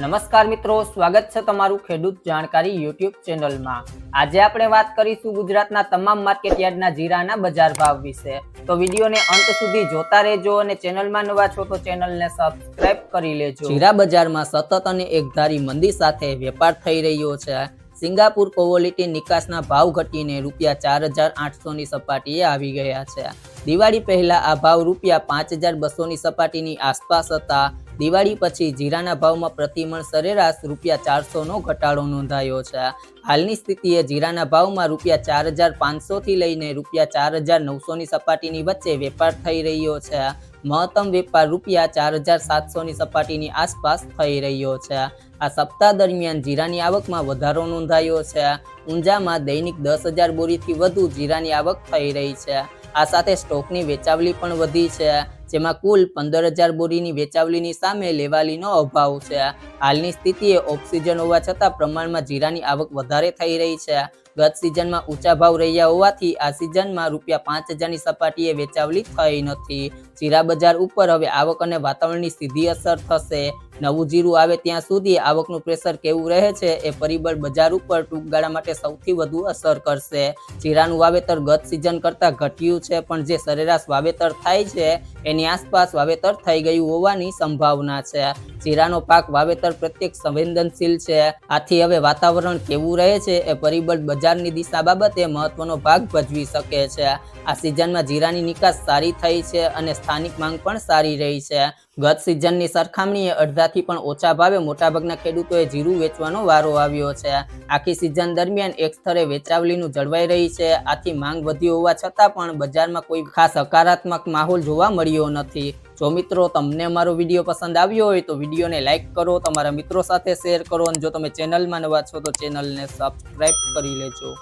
નમસ્કાર મિત્રો, સ્વાગત છે તમારું ખેડૂત જાણકારી યુટ્યુબ ચેનલમાં. આજે આપણે વાત કરીશું ગુજરાતના તમામ માર્કેટયાર્ડના જીરાના બજાર ભાવ વિશે. તો વિડીયોને અંત સુધી જોતા રહેજો અને ચેનલમાં નવા છો તો ચેનલને સબસ્ક્રાઇબ કરી લેજો. જીરા બજારમાં સતત અને એકધારી મંદી સાથે વેપાર થઈ રહ્યો છે. સિંગાપુર કોવોલિટી નિકાસના ભાવ ઘટીને રૂપિયા ચાર હજાર આઠસોની સપાટીએ આવી ગયા છે. દિવાળી પહેલા આ ભાવ રૂપિયા પાંચ હજાર બસોની સપાટીની આસપાસ હતા. દિવાળી પછી જીરાના ભાવમાં પ્રતિમણ સરેરાશ રૂપિયા ચારસોનો ઘટાડો નોંધાયો છે. હાલની સ્થિતિએ જીરાના ભાવમાં રૂપિયા ચાર હજાર પાંચસોથી લઈને રૂપિયા ચાર હજાર નવસોની સપાટીની વચ્ચે વેપાર થઈ રહ્યો છે. મહત્તમ વેપાર રૂપિયા ચાર હજાર સાતસોની સપાટીની આસપાસ થઈ રહ્યો છે. આ સપ્તાહ દરમિયાન જીરાની આવકમાં વધારો નોંધાયો છે. ઊંઝામાં દૈનિક દસ હજાર બોરીથી વધુ જીરાની આવક થઈ રહી છે. આ સાથે સ્ટોકની વેચાવલી પણ વધી છે. જેમાં કુલ પંદર હજાર બોરીની વેચાવલીની સામે લેવાલીનો અભાવ છે. હાલની સ્થિતિએ ઓક્સિજન હોવા છતાં પ્રમાણમાં જીરાની આવક વધારે થઈ રહી છે. ગત સિઝનમાં ઊંચા ભાવ રહ્યા હોવાથી આ સિઝનમાં રૂપિયા પાંચ હજારની સપાટીએ વેચાવલી થઈ નથી. જીરા બજાર ઉપર હવે આવક અને વાતાવરણની સીધી અસર થશે. નવું જીરું આવે ત્યાં સુધી આવકનું પ્રેશર કેવું રહે છે એ પરિબળ બજાર ઉપર ટૂંક ગાળા માટે સૌથી વધુ અસર કરશે. જીરાનું વાવેતર ગત સિઝન કરતાં ઘટ્યું છે, પણ જે સરેરાશ વાવેતર થાય છે, એની આસપાસ વાવેતર થઈ ગયું હોવાની સંભાવના છે. જીરાનો પાક વાવેતર પ્રત્યેક સંવેદનશીલ છે. આથી હવે વાતાવરણ કેવું રહે છે એ પરિબળ બજારની દિશા બાબતે મહત્વનો ભાગ ભજવી શકે છે. આ સિઝનમાં જીરાની નિકાસ સારી થઈ છે અને સ્થાનિક માંગ પણ સારી રહી છે. ગત સિઝનની સરખામણીએ અડધાથી પણ ઓછા ભાવે મોટાભાગના ખેડૂતોએ જીરું વેચવાનો વારો આવ્યો છે. આખી સિઝન દરમિયાન એક સ્તરે વેચાવલીનું જળવાઈ રહી છે. આથી માંગ વધી હોવા છતાં પણ બજારમાં કોઈ ખાસ હકારાત્મક માહોલ જોવા મળ્યો નથી. જો મિત્રો તમને અમારો વીડિયો પસંદ આવ્યો હોય તો વિડીયોને લાઇક કરો, તમારા મિત્રો સાથે શેર કરો અને જો તમે ચેનલમાં નવા છો તો ચેનલને સબસ્ક્રાઇબ કરી લેજો.